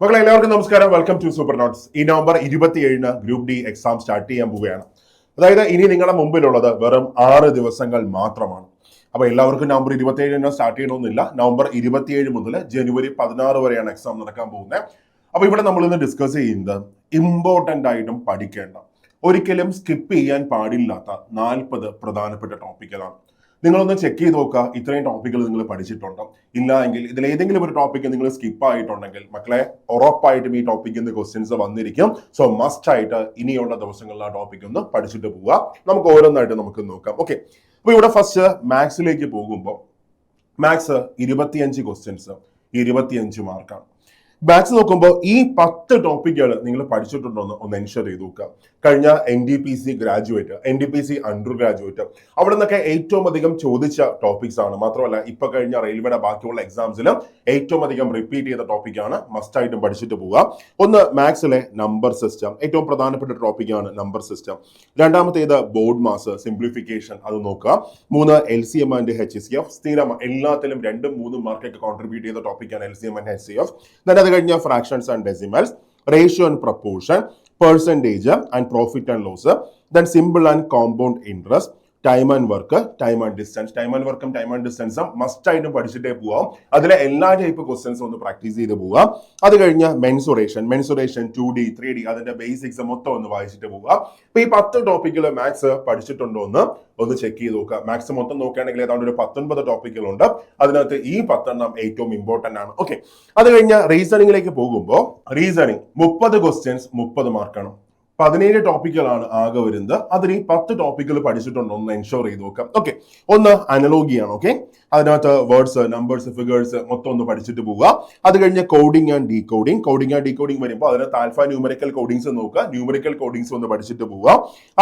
മക്കളെ എല്ലാവർക്കും നമസ്കാരം. വെൽക്കം ടു സൂപ്പർ നോട്ട്സ് ഈ നവംബർ ഇരുപത്തിയേഴിന് ഗ്രൂപ്പ് ഡി എക്സാം സ്റ്റാർട്ട് ചെയ്യാൻ പോവുകയാണ്. അതായത് ഇനി നിങ്ങളുടെ മുമ്പിലുള്ളത് വെറും ആറ് ദിവസങ്ങൾ മാത്രമാണ്. അപ്പൊ എല്ലാവർക്കും നവംബർ ഇരുപത്തിയേഴിന് സ്റ്റാർട്ട് ചെയ്യണമെന്നില്ല. നവംബർ ഇരുപത്തിയേഴ് മുതൽ ജനുവരി പതിനാറ് വരെയാണ് എക്സാം നടക്കാൻ പോകുന്നത്. അപ്പൊ ഇവിടെ നമ്മൾ ഇന്ന് ഡിസ്കസ് ചെയ്യുന്നത് ഇമ്പോർട്ടന്റ് ആയിട്ടും പഠിക്കേണ്ട. ഒരിക്കലും സ്കിപ്പ് ചെയ്യാൻ പാടില്ലാത്ത നാൽപ്പത് പ്രധാനപ്പെട്ട ടോപ്പിക്കുകളാണ് നിങ്ങളൊന്ന് ചെക്ക് ചെയ്ത് നോക്കുക. ഇത്രയും ടോപ്പിക്കുകൾ നിങ്ങൾ പഠിച്ചിട്ടുണ്ട്. ഇല്ല എങ്കിൽ ഇതിൽ ഏതെങ്കിലും ഒരു ടോപ്പിക്ക് നിങ്ങൾ സ്കിപ്പ് ആയിട്ടുണ്ടെങ്കിൽ മക്കളെ ഉറപ്പായിട്ടും ഈ ടോപ്പിക്കിൽ നിന്ന് ക്വസ്റ്റ്യൻസ് വന്നിരിക്കും. സോ മസ്റ്റ് ആയിട്ട് ഇനിയുള്ള ദിവസങ്ങളിൽ ആ ടോപ്പിക് ഒന്ന് പഠിച്ചിട്ട് പോവുക. നമുക്ക് ഓരോന്നായിട്ട് നമുക്ക് നോക്കാം. ഓക്കെ അപ്പൊ ഇവിടെ ഫസ്റ്റ് മാത്സിലേക്ക് പോകുമ്പോൾ മാത്സ് ഇരുപത്തിയഞ്ച് ക്വസ്റ്റ്യൻസ് ഇരുപത്തിയഞ്ച് മാർക്കാണ് മാത്സ് നോക്കുമ്പോൾ ഈ പത്ത് ടോപ്പിക്കുകൾ നിങ്ങൾ പഠിച്ചിട്ടുണ്ടോ എന്ന് ഒന്ന് എൻഷർ ചെയ്ത് നോക്കുക. കഴിഞ്ഞ N D P C graduate N D P C undergraduate അവിടെ നിന്നൊക്കെ ഏറ്റവും അധികം ചോദിച്ച ടോപ്പിക്സ് ആണ്. മാത്രമല്ല ഇപ്പൊ കഴിഞ്ഞ റെയിൽവേയുടെ ബാക്കിയുള്ള എക്സാംസിലും ഏറ്റവും അധികം റിപ്പീറ്റ് ചെയ്ത ടോപ്പിക്കാണ് മസ്റ്റ് ആയിട്ടും പഠിച്ചിട്ട് പോവുക. ഒന്ന് മാത്സിലെ നമ്പർ സിസ്റ്റം ഏറ്റവും പ്രധാനപ്പെട്ട ടോപ്പിക്കാണ് നമ്പർ സിസ്റ്റം രണ്ടാമത്തേത് ബോർഡ് മാസ് സിംപ്ലിഫിക്കേഷൻ അത് നോക്കുക. മൂന്ന് L C M and H C F സ്ഥിരം എല്ലാത്തിലും രണ്ടും മൂന്നും മാർക്കൊക്കെ കോൺട്രിബ്യൂട്ട് ചെയ്ത ടോപ്പിക്കാണ് L C M and H C F കഴിഞ്ഞ fractions and decimals ratio and proportion percentage and profit and loss then simple and compound interest time and work time and distance time and വർക്കും time and ഡിസ്റ്റൻസും must ആയിട്ടും പഠിച്ചിട്ടേ പോവാം. അതിലെ എല്ലാ type ക്വസ്റ്റ്യൻസും ഒന്ന് പ്രാക്ടീസ് ചെയ്ത് പോവാം. അത് കഴിഞ്ഞ് mensuration mensuration two D three D അതിന്റെ ബേസിക്സ് മൊത്തം ഒന്ന് വായിച്ചിട്ട് പോവുക അപ്പൊ ഈ പത്ത് ടോപ്പിക്കുകൾ മാത്സ് പഠിച്ചിട്ടുണ്ടോ എന്ന് ഒന്ന് ചെക്ക് ചെയ്ത് നോക്കുക മാത്സ് മൊത്തം നോക്കുകയാണെങ്കിൽ ഏതാണ്ട് ഒരു പത്തൊൻപത് ടോപ്പിക്കുകളുണ്ട് അതിനകത്ത് ഈ പത്തെണ്ണം ഏറ്റവും ഇമ്പോർട്ടന്റ് ആണ്. ഓക്കെ അത് കഴിഞ്ഞ് റീസണിങ്ങിലേക്ക് പോകുമ്പോൾ റീസണിങ് മുപ്പത് ക്വസ്റ്റ്യൻസ് മുപ്പത് മാർക്കാണ് പതിനേഴ് ടോപ്പിക്കുകളാണ് ആകെ വരുന്നത്. അതിൽ ഈ പത്ത് ടോപ്പിക്കുകൾ പഠിച്ചിട്ടുണ്ടോ. ഒന്ന് എൻഷോർ ചെയ്ത് നോക്കാം. ഓക്കെ ഒന്ന് അനലോഗിയാണ് ഓക്കെ അതിനകത്ത് വേർഡ്സ് നമ്പേഴ്സ് ഫിഗേഴ്സ് മൊത്തം ഒന്ന് പഠിച്ചിട്ട് പോവുക. അത് കഴിഞ്ഞ് coding and decoding coding and de decoding വരുമ്പോൾ അതിനകത്ത് ആൽഫ ന്യൂമറിക്കൽ കോഡിങ്സ് നോക്കുക. ന്യൂമറിക്കൽ കോഡിങ്സ് ഒന്ന് പഠിച്ചിട്ട് പോവുക.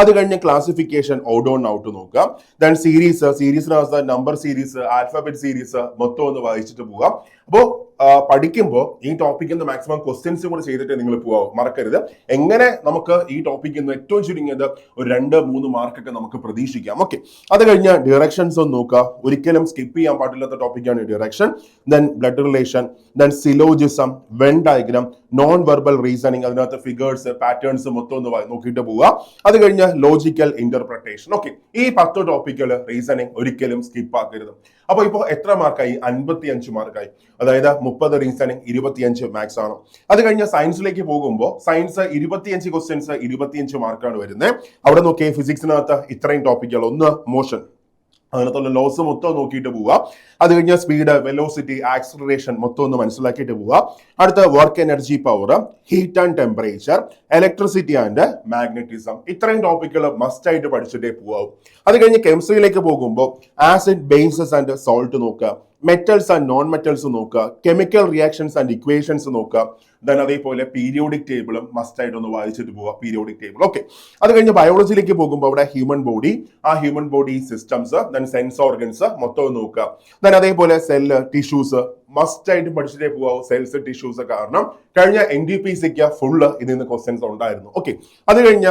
അത് കഴിഞ്ഞ് ക്ലാസിഫിക്കേഷൻ ഔട്ട് ഓൺ ഔട്ട് നോക്കുക. ദെൻ സീരീസ് സീരീസിനകത്ത് നമ്പർ സീരീസ് ആൽഫബറ്റ് സീരീസ് മൊത്തം ഒന്ന് വായിച്ചിട്ട് പോവുക. അപ്പോൾ പഠിക്കുമ്പോൾ ഈ ടോപ്പിക്കിൽ നിന്ന് മാക്സിമം ക്വസ്റ്റ്യൻസും കൂടെ ചെയ്തിട്ട് നിങ്ങൾ പോവാം മറക്കരുത്. എങ്ങനെ നമുക്ക് ഈ ടോപ്പിക്കിൽ നിന്ന് ഏറ്റവും ചുരുങ്ങിയത് ഒരു രണ്ട് മൂന്ന് മാർക്കൊക്കെ നമുക്ക് പ്രതീക്ഷിക്കാം. ഓക്കെ അത് കഴിഞ്ഞ് ഡിറക്ഷൻസ് ഒന്ന് നോക്കുക ഒരിക്കലും സ്കിപ്പ് ചെയ്യാൻ പാടില്ലാത്ത ടോപ്പിക്കാണ് direction then blood relation then syllogism Venn diagram non verbal reasoning അതിനകത്ത് ഫിഗേഴ്സ് പാറ്റേൺസ് മൊത്തം ഒന്ന് നോക്കിയിട്ട് പോവുക അത് കഴിഞ്ഞ് ലോജിക്കൽ ഇന്റർപ്രിട്ടേഷൻ ഓക്കെ ഈ പത്ത് ടോപ്പിക്കുകൾ റീസണിങ് ഒരിക്കലും സ്കിപ്പ് ആക്കരുത്. അപ്പൊ ഇപ്പോൾ എത്ര മാർക്കായി അൻപത്തി അഞ്ച് മാർക്കായി അതായത് മുപ്പത് റീസണിങ് ഇരുപത്തിയഞ്ച് മാത്സ് ആണ്. അത് കഴിഞ്ഞ സയൻസിലേക്ക് പോകുമ്പോൾ സയൻസ് ഇരുപത്തിയഞ്ച് ക്വസ്റ്റ്യൻസ് ഇരുപത്തിയഞ്ച് മാർക്കാണ് വരുന്നത് അവിടെ നോക്കിയേ ഫിസിക്സിനകത്ത് ഇത്രയും ടോപ്പിക്കുകൾ ഒന്ന് മോഷൻ അതിനകത്തുള്ള ലോസ് മൊത്തം നോക്കിയിട്ട് പോവുക അത് കഴിഞ്ഞാൽ സ്പീഡ് വെലോസിറ്റി ആക്സിലറേഷൻ മൊത്തം ഒന്ന് മനസ്സിലാക്കിയിട്ട് പോവുക അടുത്ത work energy power heat and temperature electricity and magnetism ഇത്രയും ടോപ്പിക്കുകൾ മസ്റ്റ് ആയിട്ട് പഠിച്ചിട്ടേ പോവാവും. അത് കഴിഞ്ഞ് കെമിസ്ട്രിയിലേക്ക് പോകുമ്പോൾ ആസിഡ് ബേസസ് ആൻഡ് സോൾട്ട് നോക്കുക. മെറ്റൽസ് ആൻഡ് നോൺ മെറ്റൽസ് നോക്കുക കെമിക്കൽ റിയാക്ഷൻസ് ആൻഡ് ഇക്വേഷൻസ് നോക്കുക. ദെൻ അതേപോലെ പീരിയോഡിക് ടേബിളും മസ്റ്റ് ആയിട്ട് ഒന്ന് വായിച്ചിട്ട് പോവുക പീരിയോഡിക് ടേബിൾ ഓക്കെ അത് കഴിഞ്ഞ് ബയോളജിയിലേക്ക് പോകുമ്പോൾ അവിടെ ഹ്യൂമൻ ബോഡി ആ human body systems then sense organs മൊത്തം നോക്കുക. ദെൻ അതേപോലെ സെല്ല് ടിഷ്യൂസ് മസ്റ്റ് ആയിട്ട് പഠിച്ചിട്ടേ പോവാവും. സെൽസ് ടിഷ്യൂസ് കാരണം കഴിഞ്ഞ എൻ ഡി പി സിക്ക് ഫുള്ള് ഇതിൽ നിന്ന് ക്വസ്റ്റ്യൻസ് ഉണ്ടായിരുന്നു. ഓക്കെ അത് കഴിഞ്ഞ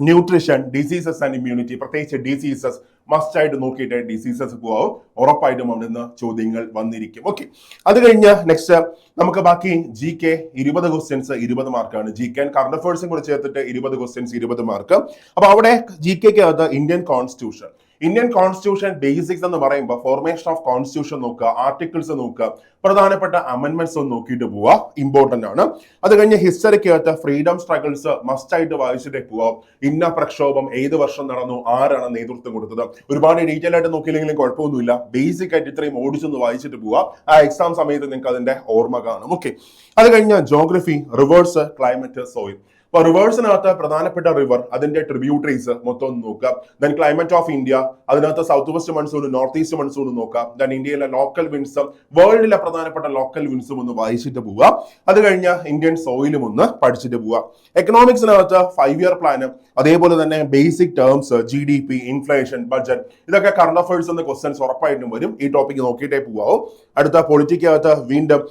ന്യൂട്രീഷൻ ഡിസീസസ് ആൻഡ് ഇമ്മ്യൂണിറ്റി പ്രത്യേകിച്ച് ഡിസീസസ് മസ്റ്റ് ആയിട്ട് നോക്കിയിട്ട് ഡിസീസസ് പോവാവും. ഉറപ്പായിട്ടും അവിടെ നിന്ന് ചോദ്യങ്ങൾ വന്നിരിക്കും. ഓക്കെ അത് കഴിഞ്ഞ് നെക്സ്റ്റ് നമുക്ക് ബാക്കി ജി കെ ഇരുപത് ക്വസ്റ്റ്യൻസ് ഇരുപത് മാർക്കാണ് ജി കെ ആൻഡ് കറണ്ട് അഫേഴ്സും കൂടെ ചേർത്തിട്ട് ഇരുപത് ക്വസ്റ്റ്യൻസ് ഇരുപത് മാർക്ക് അപ്പൊ അവിടെ ജി കെക്ക് അകത്ത് Indian constitution Indian constitution basics എന്ന് പറയുമ്പോൾ ഫോർമേഷൻ ഓഫ് കോൺസ്റ്റിറ്റ്യൂഷൻ നോക്കുക ആർട്ടിക്കിൾസ് നോക്കുക പ്രധാനപ്പെട്ട അമെന്റ്മെന്റ്സ് ഒന്ന് നോക്കിയിട്ട് പോവുക ഇമ്പോർട്ടന്റ് ആണ്. അത് കഴിഞ്ഞ് ഹിസ്റ്ററിക്കകത്ത് ഫ്രീഡം സ്ട്രഗിൾസ് മസ്റ്റ് ആയിട്ട് വായിച്ചിട്ടേ പോവാം. ഇന്ന പ്രക്ഷോഭം ഏത് വർഷം നടന്നു? ആരാണ് നേതൃത്വം കൊടുത്തത്? ഒരുപാട് ഡീറ്റെയിൽ ആയിട്ട് നോക്കിയില്ലെങ്കിലും കുഴപ്പമൊന്നുമില്ല. ബേസിക് ആയിട്ട് ഇത്രയും ഓടിച്ചൊന്ന് വായിച്ചിട്ട് പോവാം. ആ എക്സാം സമയത്ത് നിങ്ങൾക്ക് അതിന്റെ ഓർമ്മ കാണും. ഓക്കെ അത് കഴിഞ്ഞ ജോഗ്രഫി റിവേഴ്സ് ക്ലൈമറ്റ് സോയിൽ അപ്പൊ റിവേഴ്സിനകത്ത് പ്രധാനപ്പെട്ട റിവർ അതിന്റെ ട്രിബ്യൂട്ടറീസ് മൊത്തം ഒന്ന് നോക്കുക. ദെൻ ക്ലൈമറ്റ് ഓഫ് ഇന്ത്യ അതിനകത്ത് south west monsoon north east monsoon നോക്കുക. ദെൻ ഇന്ത്യയിലെ ലോക്കൽ വിൻസും വേൾഡിലെ പ്രധാനപ്പെട്ട ലോക്കൽ വിൻസും ഒന്ന് വായിച്ചിട്ട് പോവുക. അത് കഴിഞ്ഞ ഇന്ത്യൻ സോയിലും ഒന്ന് പഠിച്ചിട്ട് പോവുക. എക്കണോമിക്സിനകത്ത് ഫൈവ് ഇയർ പ്ലാന് അതേപോലെ തന്നെ basic terms G D P inflation budget ഇതൊക്കെ കറണ്ട് അഫയേഴ്സ് എന്ന ക്വസ്റ്റൻസ് ഉറപ്പായിട്ടും വരും. ഈ ടോപ്പിക് നോക്കിയിട്ടേ പോവാവും അടുത്ത പൊളിറ്റിക്കകത്ത് വീണ്ടും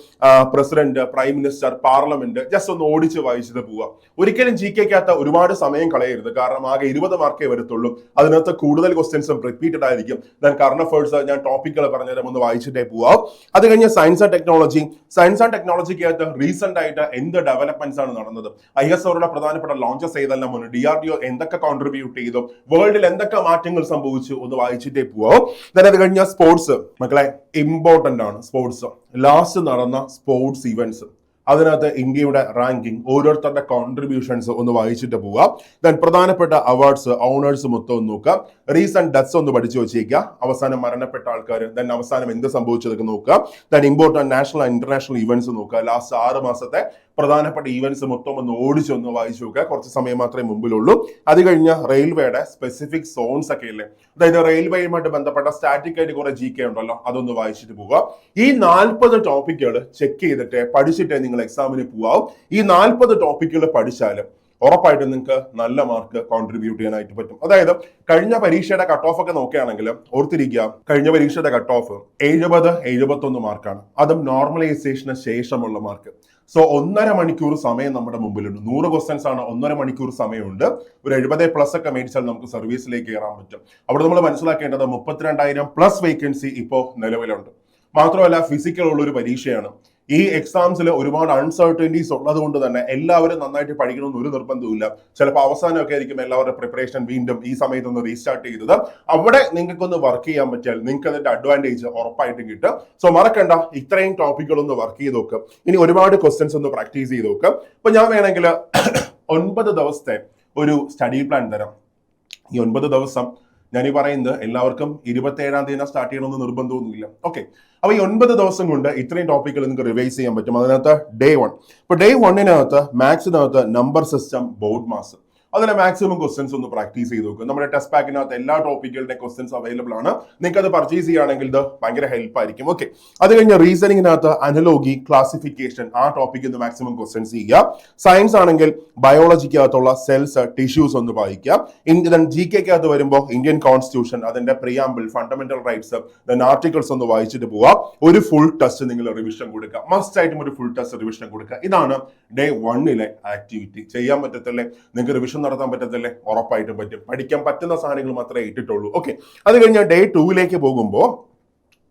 president prime minister parliament just ഒന്ന് ഓടിച്ച് വായിച്ചിട്ട് പോവുക. ഒരിക്കലും ജി കെക്കകത്ത് ഒരുപാട് സമയം കളയരുത്. കാരണം ആകെ ഇരുപത് മാർക്കേ വരത്തുള്ളൂ. അതിനകത്ത് കൂടുതൽ ക്വസ്റ്റ്യൻസും റിപ്പീറ്റഡ് ആയിരിക്കും. ദൻ കറണ്ട് അഫേഴ്സ് ഞാൻ ടോപ്പിക്കുകൾ പറഞ്ഞുതരാം. ഒന്ന് വായിച്ചിട്ടേ പോവാം അത് കഴിഞ്ഞ് science and technology science and ടെക്നോളജിക്കകത്ത് recent ആയിട്ട് എന്ത് ഡെവലപ്മെന്റ്സ് ആണ് നടന്നത്? ഐ എസ് ഒയുടെ പ്രധാനപ്പെട്ട ലോഞ്ചസ് ചെയ്തെല്ലാം മുന്നേ ഡി ആർ ഡി ഒ എന്തൊക്കെ കോൺട്രിബ്യൂട്ട് ചെയ്തു? വേൾഡിൽ എന്തൊക്കെ മാറ്റങ്ങൾ സംഭവിച്ചു? ഒന്ന് വായിച്ചിട്ടേ പോവാം ദൻ അത് കഴിഞ്ഞ സ്പോർട്സ് മക്കളെ ഇമ്പോർട്ടന്റ് ആണ് സ്പോർട്സ് ലാസ്റ്റ് നടന്ന സ്പോർട്സ് ഇവന്റ്സ് അതിനകത്ത് ഇന്ത്യയുടെ റാങ്കിങ് ഓരോരുത്തരുടെ കോൺട്രിബ്യൂഷൻസ് ഒന്ന് വായിച്ചിട്ട് പോവാം ദെൻ പ്രധാനപ്പെട്ട അവാർഡ്സ് ഓണേഴ്സ് മൊത്തം ഒന്ന് നോക്കുക. റീസെന്റ് ഡെത്ത്സ് ഒന്ന് പഠിച്ചു വെച്ചേക്കുക അവസാനം മരണപ്പെട്ട ആൾക്കാർ ദെൻ അവസാനം എന്ത് സംഭവിച്ചതൊക്കെ നോക്കുക. Then important national international events നോക്കുക. ലാസ്റ്റ് ആറ് മാസത്തെ പ്രധാനപ്പെട്ട ഈവൻസ് മൊത്തം ഒന്ന് ഓടിച്ചൊന്ന് വായിച്ചു നോക്കുക. കുറച്ച് സമയം മാത്രമേ മുമ്പിലുള്ളൂ. അത് കഴിഞ്ഞ റെയിൽവേയുടെ സ്പെസിഫിക് സോൺസ് ഒക്കെ ഇല്ലേ? അതായത് റെയിൽവേയുമായിട്ട് ബന്ധപ്പെട്ട സ്റ്റാറ്റിക് ആയിട്ട് കുറെ ജി കെ ഉണ്ടല്ലോ. അതൊന്ന് വായിച്ചിട്ട് പോവുക. ഈ നാൽപ്പത് ടോപ്പിക്കുകൾ ചെക്ക് ചെയ്തിട്ട് പഠിച്ചിട്ടേ നിങ്ങൾ എക്സാമിന് പോവാം ഈ നാൽപ്പത് ടോപ്പിക്കുകൾ പഠിച്ചാലും ഉറപ്പായിട്ടും നിങ്ങൾക്ക് നല്ല മാർക്ക് കോൺട്രിബ്യൂട്ട് ചെയ്യാനായിട്ട് പറ്റും. അതായത് കഴിഞ്ഞ പരീക്ഷയുടെ കട്ട് ഓഫ് ഒക്കെ നോക്കുകയാണെങ്കിൽ ഓർത്തിരിക്കുക കഴിഞ്ഞ പരീക്ഷയുടെ കട്ട് ഓഫ് എഴുപത് എഴുപത്തൊന്ന് മാർക്കാണ് അതും നോർമലൈസേഷന് ശേഷമുള്ള മാർക്ക് സോ ഒന്നര മണിക്കൂർ സമയം നമ്മുടെ മുമ്പിലുണ്ട്. നൂറ് ക്വസ്റ്റൻസ് ആണ് ഒന്നര മണിക്കൂർ സമയമുണ്ട്. ഒരു എഴുപത് പ്ലസ് ഒക്കെ മേടിച്ചാൽ നമുക്ക് സർവീസിലേക്ക് കയറാൻ പറ്റും. അവിടെ നമ്മൾ മനസ്സിലാക്കേണ്ടത് മുപ്പത്തിരണ്ടായിരം പ്ലസ് വേക്കൻസി ഇപ്പോൾ നിലവിലുണ്ട്. മാത്രമല്ല ഫിസിക്കൽ ഉള്ള ഒരു പരീക്ഷയാണ്. ഈ എക്സാംസിൽ ഒരുപാട് അൺസർട്ടനിറ്റീസ് ഉള്ളത് കൊണ്ട് തന്നെ എല്ലാവരും നന്നായിട്ട് പഠിക്കണമെന്ന് ഒരു നിർബന്ധവുമില്ല. ചിലപ്പോൾ അവസാനമൊക്കെ ആയിരിക്കും എല്ലാവരുടെ പ്രിപ്പറേഷൻ വീണ്ടും ഈ സമയത്ത് ഒന്ന് റീസ്റ്റാർട്ട് ചെയ്തത്. അവിടെ നിങ്ങൾക്കൊന്ന് വർക്ക് ചെയ്യാൻ പറ്റിയാൽ നിങ്ങൾക്ക് അതിന്റെ അഡ്വാന്റേജ് ഉറപ്പായിട്ടും കിട്ടും. സോ മറക്കണ്ട. ഇത്രയും ടോപ്പിക്കുകൾ ഒന്ന് വർക്ക് ചെയ്ത് നോക്കുക ഇനി ഒരുപാട് ക്വസ്റ്റ്യൻസ് ഒന്ന് പ്രാക്ടീസ് ചെയ്ത് നോക്കുക ഇപ്പൊ ഞാൻ വേണമെങ്കിൽ ഒൻപത് ദിവസത്തെ ഒരു സ്റ്റഡി പ്ലാൻ തരാം. ഈ ഒൻപത് ദിവസം ഞാൻ ഈ പറയുന്നത് എല്ലാവർക്കും ഇരുപത്തി ഏഴാം തീയതി സ്റ്റാർട്ട് ചെയ്യണമെന്ന് നിർബന്ധമൊന്നുമില്ല. ഓക്കെ അപ്പൊ ഈ ഒൻപത് ദിവസം കൊണ്ട് ഇത്രയും ടോപ്പിക്കുകൾ നിങ്ങൾക്ക് റിവൈസ് ചെയ്യാൻ പറ്റും. അതിനകത്ത് ഡേ വൺ ഇപ്പൊ ഡേ വണ്ണിനകത്ത് മാത്സിനകത്ത് നമ്പർ സിസ്റ്റം ബോർഡ് മാസ് അതിലെ മാക്സിമം ക്വസ്റ്റൻസ് ഒന്ന് പ്രാക്ടീസ് ചെയ്ത് നോക്കുക നമ്മുടെ ടെസ്റ്റ് പാക്കിനകത്ത് എല്ലാ ടോപ്പിക്കുകളുടെ ക്വസ്റ്റൻസ് അവൈലബിൾ ആണ്. നിങ്ങൾക്ക് അത് പർച്ചേസ് ചെയ്യുകയാണെങ്കിൽ ഇത് ഭയങ്കര ഹെൽപ്പ് ആയിരിക്കും. ഓക്കെ അത് കഴിഞ്ഞ റീസണിങ്ങിനകത്ത് അനലോഗി ക്ലാസിഫിക്കേഷൻ ആ ടോപ്പിക്ക് ഒന്ന് മാക്സിമം ക്വസ്റ്റൻസ് ചെയ്യുക. സയൻസ് ആണെങ്കിൽ ബയോളജിക്കകത്തുള്ള സെൽസ് ടിഷ്യൂസ് ഒന്ന് വായിക്കുക ഇന്ത്യൻ ജി കെക്കകത്ത് വരുമ്പോൾ ഇന്ത്യൻ കോൺസ്റ്റിറ്റ്യൂഷൻ അതിന്റെ preamble fundamental rights then articles ഒന്ന് വായിച്ചിട്ട് പോവുക. ഒരു ഫുൾ ടെസ്റ്റ് നിങ്ങൾ റിവിഷൻ കൊടുക്കുക. മസ്റ്റ് ആയിട്ടും ഒരു ഫുൾ ടെസ്റ്റ് റിവിഷൻ കൊടുക്കുക. ഇതാണ് ഡേ വണ്ണിലെ ആക്ടിവിറ്റി ചെയ്യാൻ പറ്റത്തില്ലേ? നിങ്ങൾക്ക് റിവിഷൻ നടത്താൻ പറ്റത്തില്ലേ? ഉറപ്പായിട്ടും പറ്റും. പഠിക്കാൻ പറ്റുന്ന സാധനങ്ങൾ മാത്രമേ ഇട്ടിട്ടുള്ളൂ. ഓക്കെ അത് കഴിഞ്ഞാൽ ഡേ ടൂവിലേക്ക് പോകുമ്പോൾ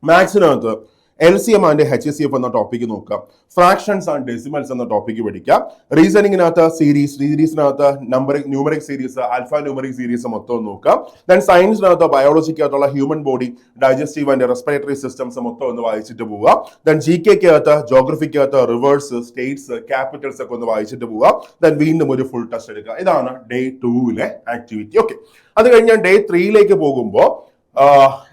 മാത്സിനകത്ത് L C M and H C F എന്ന ടോപ്പിക്ക് നോക്കാം. ഫ്രാക്ഷൻസ് ആൻഡ് ഡെസിമൽസ് എന്ന ടോപ്പിക്ക് പഠിക്കാം. റീസണിങ്ങിനകത്ത് series സീരീസിനകത്ത് number numeric series alpha numeric series മൊത്തം നോക്കാം. ദെൻ സയൻസിനകത്ത് ബയോളജിക്കകത്തുള്ള human body digestive and respiratory systems മൊത്തം ഒന്ന് വായിച്ചിട്ട് പോവുക ദെൻ ജി കെക്കകത്ത് ജോഗ്രഫിക്കകത്ത് റിവേഴ്സ് സ്റ്റേറ്റ്സ് ക്യാപിറ്റൽസ് ഒക്കെ ഒന്ന് വായിച്ചിട്ട് പോവുക ദെൻ വീണ്ടും ഒരു ഫുൾ ടെസ്റ്റ് എടുക്കുക ഇതാണ് ഡേ ടൂവിലെ ആക്ടിവിറ്റി ഓക്കെ അത് കഴിഞ്ഞാൽ ഡേ ത്രീയിലേക്ക് പോകുമ്പോൾ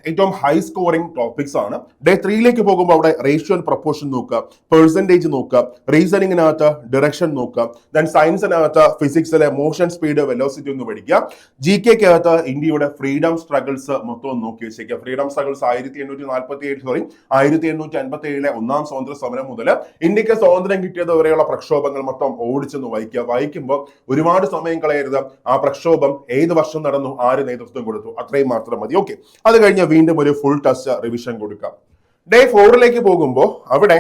ഏറ്റവും ഹൈ സ്കോറിംഗ് ടോപ്പിക്സ് ആണ്. ഡേ ത്രീയിലേക്ക് പോകുമ്പോൾ അവിടെ റേഷ്യോ ആൻഡ് പ്രപ്പോർഷൻ നോക്കുക. പെർസെന്റേജ് നോക്കുക. റീസണിങ്ങിനകത്ത് ഡിറക്ഷൻ നോക്കുക. ദെൻ സയൻസിനകത്ത് ഫിസിക്സിലെ മോഷൻ സ്പീഡ് വെലോസിറ്റി ഒന്ന് പഠിക്കുക. ജി കെക്കകത്ത് ഇന്ത്യയുടെ ഫ്രീഡം സ്ട്രഗിൾസ് മൊത്തം നോക്കി വെച്ചേക്കുക. ഫ്രീഡം സ്ട്രഗിൾസ് ആയിരത്തി എണ്ണൂറ്റി നാൽപ്പത്തി ഏഴ് സോറി ആയിരത്തി എണ്ണൂറ്റി അൻപത്തി ഏഴിലെ ഒന്നാം സ്വാതന്ത്ര്യ സമരം മുതൽ ഇന്ത്യയ്ക്ക് സ്വാതന്ത്ര്യം കിട്ടിയത് വരെയുള്ള പ്രക്ഷോഭങ്ങൾ മൊത്തം ഓടിച്ചെന്ന് വായിക്കുക. വായിക്കുമ്പോൾ ഒരുപാട് സമയം കളയരുത്. ആ പ്രക്ഷോഭം ഏത് വർഷം നടന്നു? ആര് നേതൃത്വം കൊടുത്തു? അത്രയും മാത്രം മതി. ഓക്കെ അത് കഴിഞ്ഞ് വീണ്ടും ഒരു ഫുൾ ടെസ്റ്റ് റിവിഷൻ കൊടുക്കാം. ഡേ ഫോറിലേക്ക് പോകുമ്പോൾ അവിടെ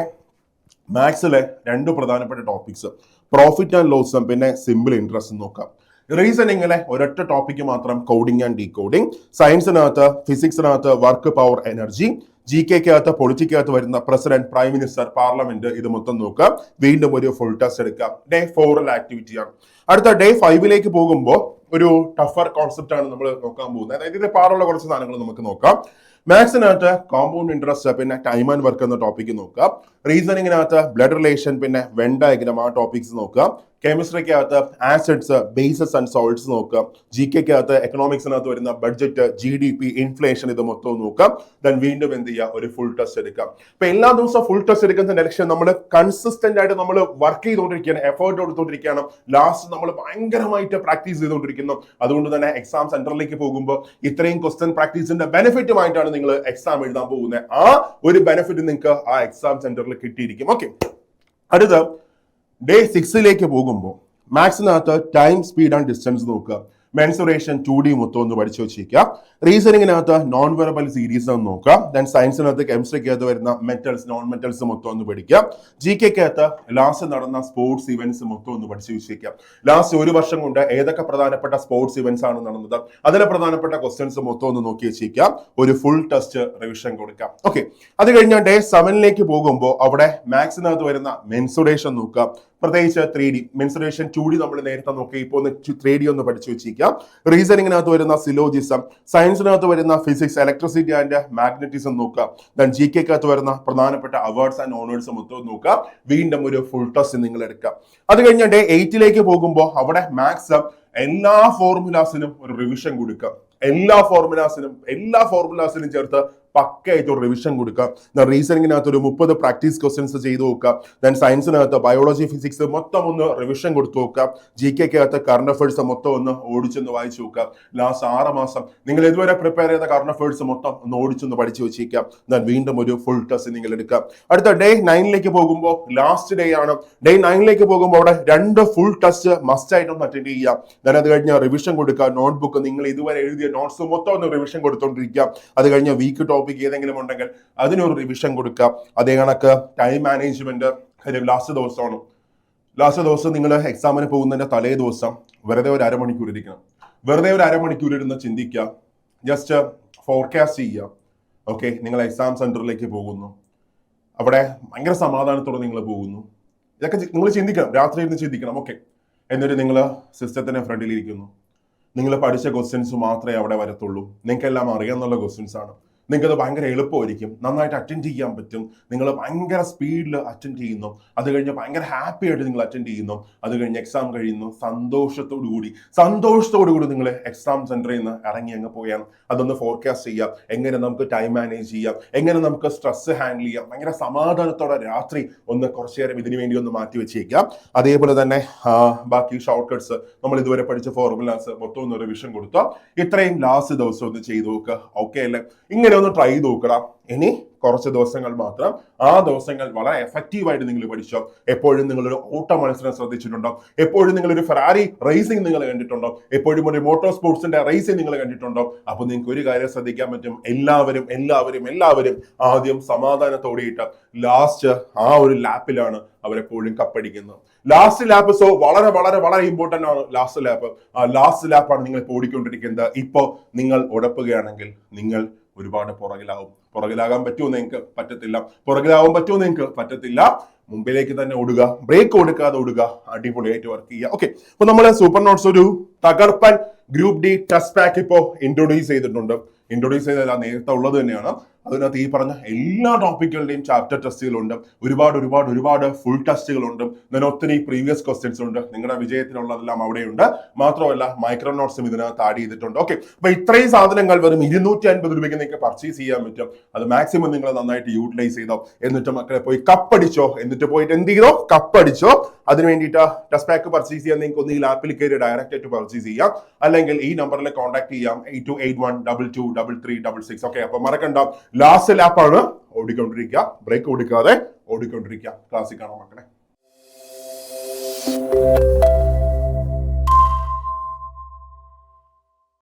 മാത്സിലെ രണ്ട് പ്രധാനപ്പെട്ട ടോപ്പിക്സ് പ്രോഫിറ്റ് ആൻഡ് ലോസും പിന്നെ സിമ്പിൾ ഇൻട്രസ്റ്റ് നോക്കാം. റീസണിങ്ങിലെ ഒരൊറ്റ ടോപ്പിക്ക് മാത്രം കോഡിംഗ് ആൻഡ് ഡീകോഡിംഗ് സയൻസിനകത്ത് ഫിസിക്സിനകത്ത് വർക്ക് പവർ എനർജി ജി കെക്കകത്ത് പൊളിറ്റിക്കകത്ത് വരുന്ന പ്രസിഡന്റ് പ്രൈം മിനിസ്റ്റർ പാർലമെന്റ് ഇത് മൊത്തം നോക്കുക വീണ്ടും ഒരു ഫുൾ ടെസ്റ്റ് എടുക്കാം. ഡേ ഫോറിലെ ആക്ടിവിറ്റിയാണ് അടുത്ത ഡേ ഫൈവിലേക്ക് പോകുമ്പോൾ ഒരു ടഫർ കോൺസെപ്റ്റ് ആണ് നമ്മൾ നോക്കാൻ പോകുന്നത്. അതായത് ഇത് പാടുള്ള കുറച്ച് സാധനങ്ങൾ നമുക്ക് നോക്കാം. മാത്സിനകത്ത് കോമ്പൗണ്ട് ഇൻട്രസ്റ്റ് പിന്നെ ടൈം ആൻഡ് വർക്ക് എന്ന ടോപ്പിക്ക് നോക്കുക. റീസണിങ്ങിനകത്ത് ബ്ലഡ് റിലേഷൻ പിന്നെ വെൻ ആ ടോപ്പിക്സ് നോക്കുക. കെമിസ്ട്രിക്കകത്ത് ആസിഡ്സ് ബേസസ് ആൻഡ് സോൾട്സ് നോക്കുക. ജി കെക്കകത്ത് എക്കണോമിക്സിനകത്ത് വരുന്ന budget G D P inflation ഇത് മൊത്തം നോക്കാം ദെൻ വീണ്ടും എന്ത് ചെയ്യുക? ഒരു ഫുൾ ടെസ്റ്റ് എടുക്കാം ഇപ്പൊ എല്ലാ ദിവസവും ഫുൾ ടെസ്റ്റ് എടുക്കുന്ന ലക്ഷ്യം നമ്മൾ കൺസിസ്റ്റന്റ് ആയിട്ട് നമ്മൾ വർക്ക് ചെയ്തുകൊണ്ടിരിക്കുകയാണ് എഫേർട്ട് കൊടുത്തുകൊണ്ടിരിക്കുകയാണ് ലാസ്റ്റ് നമ്മൾ ഭയങ്കരമായിട്ട് പ്രാക്ടീസ് ചെയ്തുകൊണ്ടിരിക്കുന്നു. അതുകൊണ്ട് തന്നെ എക്സാം സെന്ററിലേക്ക് പോകുമ്പോൾ ഇത്രയും ക്വസ്റ്റ്യൻ പ്രാക്ടീസിന്റെ ബെനിഫിറ്റുമായിട്ടാണ് നിങ്ങൾ എക്സാം എഴുതാൻ പോകുന്നത് ആ ഒരു ബെനിഫിറ്റ് നിങ്ങൾക്ക് ആ എക്സാം സെന്ററിൽ കിട്ടിയിരിക്കും. ഓക്കെ അടുത്ത ഡേ സിക്സിലേക്ക് പോകുമ്പോൾ മാത്സിനകത്ത് ടൈം സ്പീഡ് ആൻഡ് ഡിസ്റ്റൻസ് നോക്കുക. മെൻസുറേഷൻ ടു ഡി മൊത്തം ഒന്ന് പഠിച്ചു വെച്ചിരിക്കുക. റീസണിങ്ങിനകത്ത് നോൺ വെറബൽ സീരീസ് ഒന്ന് നോക്കുക. ദെൻ സയൻസിനകത്ത് കെമിസ്ട്രിക്കകത്ത് വരുന്ന മെറ്റൽസ് നോൺ മെറ്റൽസ് മൊത്തം ഒന്ന് പഠിക്കുക. ജി കെക്കകത്ത് ലാസ്റ്റ് നടന്ന സ്പോർട്സ് ഇവന്റ്സ് മൊത്തം ഒന്ന് പഠിച്ചു വെച്ചിരിക്കുക. ലാസ്റ്റ് ഒരു വർഷം കൊണ്ട് ഏതൊക്കെ പ്രധാനപ്പെട്ട സ്പോർട്സ് ഇവന്റ്സ് ആണ് നടന്നത്? അതിലെ പ്രധാനപ്പെട്ട ക്വസ്റ്റ്യൻസ് മൊത്തം ഒന്ന് നോക്കി വെച്ചിരിക്കുക. ഒരു ഫുൾ ടെസ്റ്റ് റിവിഷൻ കൊടുക്കാം. ഓക്കെ അത് കഴിഞ്ഞാൽ ഡേ സെവനിലേക്ക് പോകുമ്പോൾ അവിടെ മാത്സിനകത്ത് വരുന്ന മെൻസുറേഷൻ നോക്കുക. പ്രത്യേകിച്ച് three D mensuration two D നമ്മൾ നേരത്തെ നോക്കി. ഇപ്പോൾ ഒന്ന് ത്രീ ഡി ഒന്ന് പഠിച്ചു വെച്ചിരിക്കാം റീസണിങ്ങിനകത്ത് വരുന്ന സിലോജിസം സയൻസിനകത്ത് വരുന്ന ഫിസിക്സ് ഇലക്ട്രിസിറ്റി ആൻഡ് മാഗ്നറ്റിസം നോക്കുക ദൻ ജി കെക്കകത്ത് വരുന്ന പ്രധാനപ്പെട്ട അവാർഡ്സ് ആൻഡ് ഓണേഴ്സ് മൊത്തം നോക്കുക വീണ്ടും ഒരു ഫുൾ ടെസ്റ്റ് നിങ്ങൾ എടുക്കാം. അത് കഴിഞ്ഞ ഡേ എയ്റ്റിലേക്ക് പോകുമ്പോൾ അവിടെ മാത്സ് എല്ലാ ഫോർമുലാസിനും ഒരു റിവിഷൻ കൊടുക്കാം. എല്ലാ ഫോർമുലാസിനും എല്ലാ ഫോർമുലാസിനും ചേർത്ത് പക്കയായിട്ട് ഒരു റിവിഷൻ കൊടുക്കുക. റീസണിങ്ങിനകത്ത് ഒരു മുപ്പത് പ്രാക്ടീസ് ക്വസ്റ്റ്യൻസ് ചെയ്തു നോക്കുക. ദെൻ സയൻസിനകത്ത് ബയോളജി ഫിസിക്സ് മൊത്തം ഒന്ന് റിവിഷൻ കൊടുത്തു നോക്കുക. ജി കെ അകത്ത് കറണ്ട് അഫേഴ്സ് മൊത്തം ഒന്ന് ഓടിച്ചൊന്ന് വായിച്ചു നോക്കുക. ലാസ്റ്റ് ആറ് മാസം നിങ്ങൾ ഇതുവരെ പ്രിപ്പയർ ചെയ്ത കറണ്ട് അഫേഴ്സ് മൊത്തം ഒന്ന് ഓടിച്ചൊന്ന് പഠിച്ചു വെച്ചിരിക്കുക ദെൻ വീണ്ടും ഒരു ഫുൾ ടെസ്റ്റ് നിങ്ങൾ എടുക്കുക. അടുത്ത ഡേ നയനിലേക്ക് പോകുമ്പോൾ ലാസ്റ്റ് ഡേ ആണ്. ഡേ നയനിലേക്ക് പോകുമ്പോൾ അവിടെ രണ്ട് ഫുൾ ടെസ്റ്റ് മസ്റ്റ് ആയിട്ടൊന്ന് അറ്റൻഡ് ചെയ്യുക. ദെൻ അത് കഴിഞ്ഞ് റിവിഷൻ കൊടുക്കുക. നോട്ട്ബുക്ക് നിങ്ങൾ ഇതുവരെ എഴുതിയ നോട്ട്സ് മൊത്തം ഒന്ന് റിവിഷൻ കൊടുത്തോണ്ടിരിക്കുക. അത് കഴിഞ്ഞ് വീക്ക് ടോപ്പിക് ഏതെങ്കിലും ഉണ്ടെങ്കിൽ അതിനൊരു റിവിഷൻ കൊടുക്കുക അതേ കണക്ക് ടൈം മാനേജ്മെന്റ് ലാസ്റ്റ് ദിവസമാണ്. ലാസ്റ്റ് ദിവസം നിങ്ങൾ എക്സാമിന് പോകുന്നതിന്റെ തലേ ദിവസം വെറുതെ ഒരു അരമണിക്കൂർ ഇരിക്കണം. വെറുതെ ഒരു അരമണിക്കൂർ ഇരുന്ന് ചിന്തിക്കുക. ജസ്റ്റ് ഫോർകാസ്റ്റ് ചെയ്യുക. ഓക്കെ നിങ്ങൾ എക്സാം സെന്ററിലേക്ക് പോകുന്നു. അവിടെ ഭയങ്കര സമാധാനത്തോടെ നിങ്ങൾ പോകുന്നു. ഇതൊക്കെ നിങ്ങൾ ചിന്തിക്കണം. രാത്രി ഇരുന്ന് ചിന്തിക്കണം. ഓക്കെ എന്നിട്ട് നിങ്ങൾ സിസ്റ്റത്തിന്റെ ഫ്രണ്ടിൽ ഇരിക്കുന്നു. നിങ്ങൾ പഠിച്ച ക്വസ്റ്റ്യൻസ് മാത്രമേ അവിടെ വരത്തുള്ളൂ. നിങ്ങൾക്കെല്ലാം അറിയാന്നുള്ള ക്വസ്റ്റ്യൻസ് ആണ്. നിങ്ങൾക്കത് ഭയങ്കര എളുപ്പമായിരിക്കും. നന്നായിട്ട് അറ്റൻഡ് ചെയ്യാൻ പറ്റും. നിങ്ങൾ ഭയങ്കര സ്പീഡിൽ അറ്റൻഡ് ചെയ്യുന്നു. അത് കഴിഞ്ഞ് ഭയങ്കര ഹാപ്പി ആയിട്ട് നിങ്ങൾ അറ്റൻഡ് ചെയ്യുന്നു. അത് കഴിഞ്ഞ് എക്സാം കഴിയുന്നു. സന്തോഷത്തോടു കൂടി സന്തോഷത്തോടു കൂടി നിങ്ങൾ എക്സാം സെന്ററിൽ നിന്ന് ഇറങ്ങി അങ്ങ് പോയാൽ അതൊന്ന് ഫോർകാസ്റ്റ് ചെയ്യാം. എങ്ങനെ നമുക്ക് ടൈം മാനേജ് ചെയ്യാം. എങ്ങനെ നമുക്ക് സ്ട്രെസ് ഹാൻഡിൽ ചെയ്യാം. ഭയങ്കര സമാധാനത്തോടെ രാത്രി ഒന്ന് കുറച്ചു നേരം ഇതിനു വേണ്ടി ഒന്ന് മാറ്റി വെച്ചേക്കാം. അതേപോലെ തന്നെ ബാക്കി ഷോർട്ട് കട്ട്സ് നമ്മൾ ഇതുവരെ പഠിച്ച ഫോർമുലാസ് മൊത്തം ഒന്ന് റിവിഷൻ കൊടുത്തോ. ഇത്രയും ലാസ്റ്റ് ദിവസം ഒന്ന് ചെയ്തു നോക്കുക ഓക്കെ അല്ലേ? ഇങ്ങനെ ഒന്ന് ട്രൈ ചെയ്ത് നോക്കണം ഇനി കുറച്ച് ദിവസങ്ങൾ മാത്രം ആ ദിവസങ്ങൾ വളരെ എഫക്റ്റീവായിട്ട് നിങ്ങൾ പഠിച്ചോ. എപ്പോഴും നിങ്ങളൊരു ഓട്ട മത്സരം ശ്രദ്ധിച്ചിട്ടുണ്ടോ? എപ്പോഴും നിങ്ങളൊരു ഫെറാറി റേസിംഗ് നിങ്ങൾ കണ്ടിട്ടുണ്ടോ? എപ്പോഴും ഒരു മോട്ടോർ സ്പോർട്സിന്റെ റേസിംഗ് നിങ്ങൾ കണ്ടിട്ടുണ്ടോ? അപ്പൊ നിങ്ങൾക്ക് ഒരു കാര്യം ശ്രദ്ധിക്കാൻ പറ്റും. എല്ലാവരും എല്ലാവരും എല്ലാവരും ആദ്യം സമാധാനത്തോടെയിട്ട് ലാസ്റ്റ് ആ ഒരു ലാപ്പിലാണ് അവരെപ്പോഴും കപ്പടിക്കുന്നത്. ലാസ്റ്റ് ലാപ്പ് സോ വളരെ വളരെ വളരെ ഇമ്പോർട്ടന്റ് ആണ് ലാസ്റ്റ് ലാപ്പ് ആ ലാസ്റ്റ് ലാപ്പാണ് നിങ്ങൾ ഇപ്പോൾ ഓടിക്കൊണ്ടിരിക്കുന്നത്. ഇപ്പോൾ നിങ്ങൾ ഉടപ്പുകയാണെങ്കിൽ നിങ്ങൾ ഒരുപാട് പുറകിലാവും. പുറകിലാകാൻ പറ്റുമോ നിങ്ങൾക്ക് പറ്റത്തില്ല. പുറകിലാവാൻ പറ്റുമോ നിങ്ങൾക്ക് പറ്റത്തില്ല. മുമ്പിലേക്ക് തന്നെ ഓടുക. ബ്രേക്ക് കൊടുക്കാതെ ഓടുക. അടിപൊളിയായിട്ട് വർക്ക് ചെയ്യുക. ഓക്കെ അപ്പൊ നമ്മൾ സൂപ്പർ നോട്ട്സ് ഒരു തകർപ്പൻ ഗ്രൂപ്പ് ഡി ടെസ്റ്റ് പാക്ക് ഇപ്പോ ഇൻട്രൊഡ്യൂസ് ചെയ്തിട്ടുണ്ട്. ഇൻട്രൊഡ്യൂസ് ചെയ്തല്ല നേരത്തെ ഉള്ളത് തന്നെയാണ്. അതിനകത്ത് ഈ പറഞ്ഞ എല്ലാ ടോപ്പിക്കുകളുടെയും ചാപ്റ്റർ ടെസ്റ്റുകളുണ്ട് ഒരുപാട് ഒരുപാട് ഒരുപാട് ഫുൾ ടെസ്റ്റുകളുണ്ട് ഞാൻ ഒത്തിരി പ്രീവിയസ് ക്വസ്റ്റ്യൻസ് ഉണ്ട്. നിങ്ങളുടെ വിജയത്തിനുള്ളതെല്ലാം അവിടെയുണ്ട്. മാത്രമല്ല മൈക്രോ നോട്ട്സും ഇതിനകത്ത് ആഡ് ചെയ്തിട്ടുണ്ട്. ഓക്കെ അപ്പൊ ഇത്രയും സാധനങ്ങൾ വെറും ഇരുന്നൂറ്റി അൻപത് രൂപയ്ക്ക് നിങ്ങൾക്ക് പർച്ചേസ് ചെയ്യാൻ പറ്റും. അത് മാക്സിമം നിങ്ങൾ നന്നായിട്ട് യൂട്ടിലൈസ് ചെയ്തോ. എന്നിട്ട് മക്കളെ പോയി കപ്പടിച്ചോ. എന്നിട്ട് പോയിട്ട് എന്ത് ചെയ്തോ? കപ്പടിച്ചോ. അതിന് വേണ്ടിയിട്ട് ടെസ്റ്റ് പാക്ക് പർച്ചേസ് ചെയ്യാൻ നിങ്ങൾക്ക് ഒന്നുകിൽ ആപ്പിൽ കയറി ഡയറക്റ്റ് ആയിട്ട് പർച്ചേസ് ചെയ്യാം. അല്ലെങ്കിൽ ഈ നമ്പറിൽ കോൺടാക്ട് ചെയ്യാം. Eight two eight one double two double three double six okay അപ്പൊ മറക്കണ്ട. ലാസ്റ്റ് ലാപ്പാണ് ഓടിക്കൊണ്ടിരിക്കുക. ബ്രേക്ക് ഓടിക്കാതെ ഓടിക്കൊണ്ടിരിക്കുക. ക്ലാസ്സിൽ കാണാം മക്കളെ?